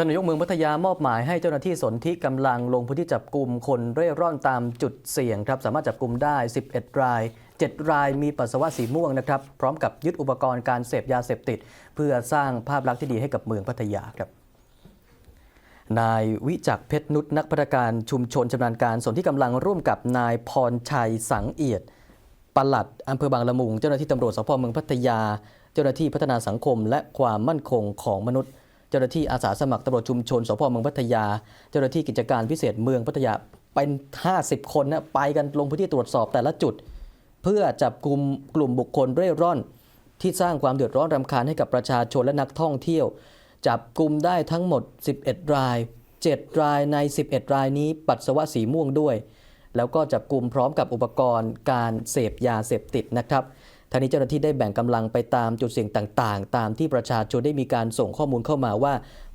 ท่านนายกเมืองพัทยามอบหมายให้เจ้าหน้าที่สนธิกำลังลงพื้นที่จับกลุ่มคนเร่ร่อนตามจุดเสี่ยงครับสามารถจับกลุ่มได้ 11 ราย 7 รายมีปัสสาวะสีม่วงนะครับพร้อมกับยึดอุปกรณ์การเสพยาเสพติด เพื่อสร้างภาพลักษณ์ที่ดีให้กับเมืองพัทยาครับนายวิจักเพชรนุชนักพัฒนาการชุมชนชำนาญการส่วนที่กำลังร่วมกับนายพรชัยสังเอียดปลัดอำเภอบางละมุง เจ้าหน้าที่ตำรวจสพเมืองพัทยา เจ้าหน้าที่พัฒนาสังคม และความมั่นคงของมนุษย์ เจ้าหน้าที่อาสาสมัครตำรวจชุมชนสพเมืองพัทยา เจ้าหน้าที่กิจการพิเศษเมืองพัทยาเป็น 50 คนนะไปกันลงพื้นที่ตรวจสอบแต่ละจุด เพื่อจับกลุ่มกลุ่มบุคคลเร่ร่อน ที่สร้างความเดือดร้อนรำคาญให้กับประชาชนและนักท่องเที่ยว จับกลุ่มได้ทั้งหมด 11 ราย 7 รายใน 11 รายนี้ปัสสาวะสีม่วงด้วย แล้วก็จับกลุ่มพร้อมกับอุปกรณ์การเสพยาเสพติดนะครับ ทางนี้เจ้าหน้าที่ได้แบ่งกำลังไปตามจุดเสี่ยงต่างๆ ตามที่ประชาชนได้มีการส่งข้อมูลเข้ามาว่า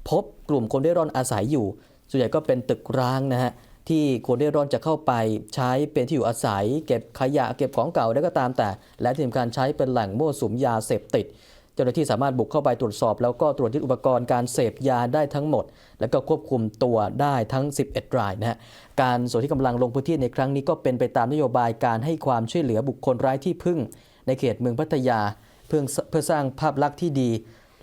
พบกลุ่มคนเร่ร่อนอาศัยอยู่ ส่วนใหญ่ก็เป็นตึกร้างนะฮะที่คนเร่ร่อนจะเข้าไปใช้เป็นที่อยู่อาศัย เก็บขยะเก็บของเก่าได้ก็ตามแต่ และที่สำคัญใช้เป็นแหล่งมั่วสุมยาเสพติด เจ้าหน้าที่สามารถบุกเข้าไปตรวจสอบ แล้วก็ตรวจยึดอุปกรณ์การเสพยาได้ทั้งหมด แล้วก็ควบคุมตัวได้ทั้ง 11 รายนะฮะการส่วนที่กำลังลงพื้นที่ในครั้งนี้ก็เป็นไปตามนโยบายการให้ความช่วยเหลือบุคคลไร้ที่พึ่ง ในเขตเมืองพัทยา เพื่อเพื่อสร้างภาพลักษณ์ที่ดี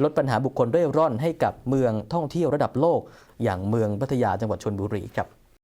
ลดปัญหาบุคคลเร่ร่อนให้กับเมืองท่องเที่ยวระดับโลก อย่างเมืองพัทยาจังหวัดชลบุรีครับ